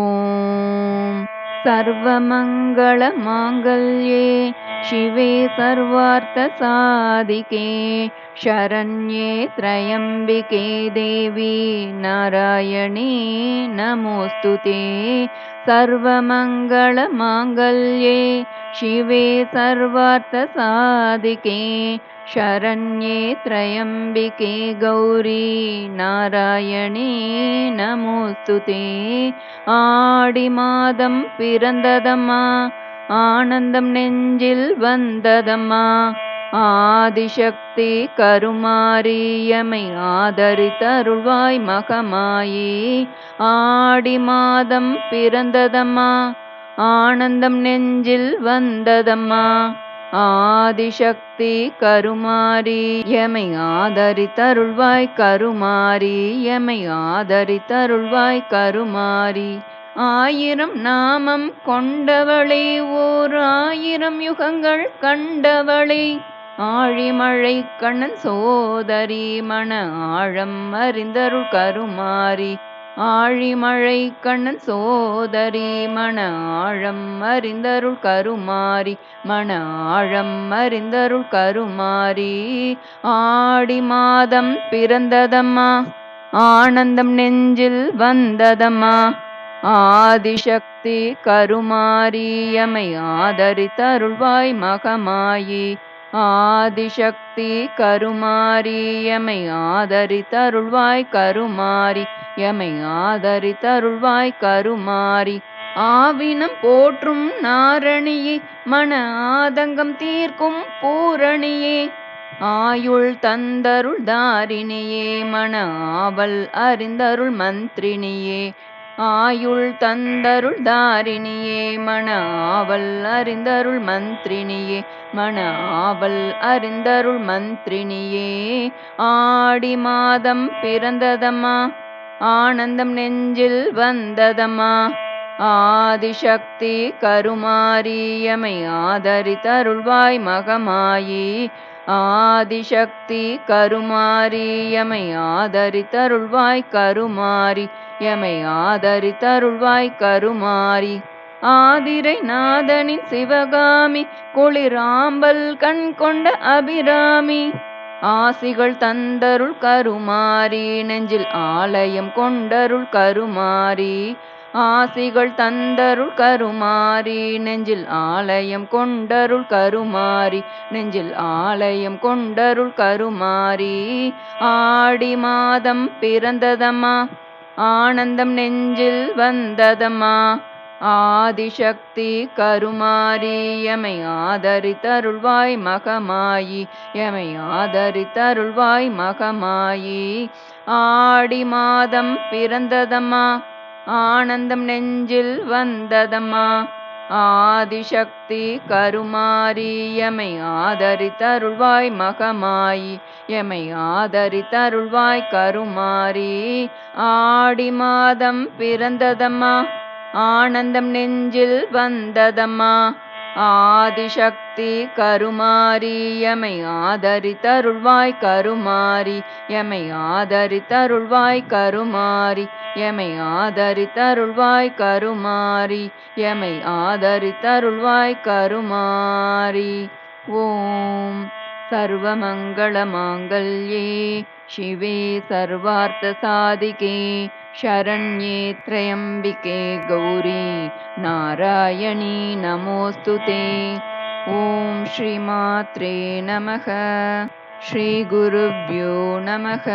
ॐ सर्वमङ्गलमाङ्गल्ये शिवे सर्वार्थसाधिके शरण्ये त्र्यम्बिके देवी नारायणे नमोऽस्तु ते सर्वमङ्गलमाङ्गल्ये शिवे सर्वार्थसाधिके शरण्ये त्र्यम्बिके गौरी नारायणे நமோஸ்து தே ஆடி மாதம் பிறந்ததம்மா ஆனந்தம் நெஞ்சில் வந்ததம்மா ஆதிசக்தி கருமாரியமை ஆதரித்தருள்வாய் மகமாயி ஆடி மாதம் பிறந்ததம்மா ஆனந்தம் நெஞ்சில் வந்ததம்மா ஆதிசக்தி கருமாரி எமை ஆதரித்தருள்வாய் கருமாரி எமை ஆதரித்தருள்வாய் கருமாரி ஆயிரம் நாமம் கொண்டவளே ஓர் ஆயிரம் யுகங்கள் கண்டவளே. ஆழிமழை கண்ணன் சோதரி மன ஆழம் அறிந்தருள் கருமாரி ஆழிமழை கண்ணன் சோதரி மன ஆழம் அறிந்தருள் கருமாரி மன ஆழம் அறிந்தருள் கருமாரி ஆடி மாதம் பிறந்ததம்மா ஆனந்தம் நெஞ்சில் வந்ததம்மா. ஆதிசக்தி கருமாரியமை ஆதரித்தருள்வாய் மகமாயி. ஆதிசக்தி கருமாரியமை ஆதரித்தருள்வாய் கருமாரி எமை ஆதரித்தருள்வாய் கருமாறி. ஆவினம் போற்றும் நாரணியே மன ஆதங்கம் தீர்க்கும் பூரணியே. ஆயுள் தந்தருள் தாரிணியே மன ஆவல் அறிந்தருள் மந்திரினியே ஆயுள் தந்தருள் தாரிணியே மன ஆவல் அறிந்தருள் மந்திரினியே மன ஆவல் அறிந்தருள் மந்திரினியே ஆடி மாதம் பிறந்ததம்மா ஆனந்தம் நெஞ்சில் வந்ததம்மா. ஆதிசக்தி கருமாரியமை ஆதரித்தருள்வாய் மகமாயி. ஆதிசக்தி கருமாரியமை ஆதரித்தருள்வாய் கருமாரி எமை ஆதரித்தருள்வாய் கருமாரி ஆதிரை நாதனின் சிவகாமி குளிராம்பல் கண் கொண்ட அபிராமி. ஆசிகள் தந்தருள் கருமாரி நெஞ்சில் ஆலயம் கொண்டருள் கருமாரி ஆசிகள் தந்தருள் கருமாரி நெஞ்சில் ஆலயம் கொண்டருள் கருமாரி நெஞ்சில் ஆலயம் கொண்டருள் கருமாரி ஆடி மாதம் பிறந்ததம்மா ஆனந்தம் நெஞ்சில் வந்ததம்மா. ஆதிசக்தி கருமாரி எமை ஆதரித்தருள்வாய் மகமாயி எமை ஆதரித்தருள்வாய் மகமாயி. ஆடி மாதம் பிறந்ததம்மா ஆனந்தம் நெஞ்சில் வந்ததம்மா. ஆதிசக்தி கருமாரி எமை ஆதரித்தருள்வாய் மகமாயி எமை ஆதரித்தருள்வாய் கருமாரி. ஆடி மாதம் பிறந்ததம்மா ஆனந்தம் நெஞ்சில் வந்ததம்மா. ஆதிசக்தி கருமாரி எமை ஆதரித்தருள்வாய் கருமாரி எமை ஆதரித்தருள்வாய் கருமாரி எமை ஆதரித்தருள்வாய் கருமாரி எமை ஆதரித்தருள்வாய் கருமாரி ஓம் சர்வமங்கள மாங்கல்யே. शिवे सर्वार्थसाधिके शरण्ये त्र्यम्बिके गौरी नारायणी नमोऽस्तु ते। ॐ श्रीमात्रे नमः। श्रीगुरुभ्यो नमः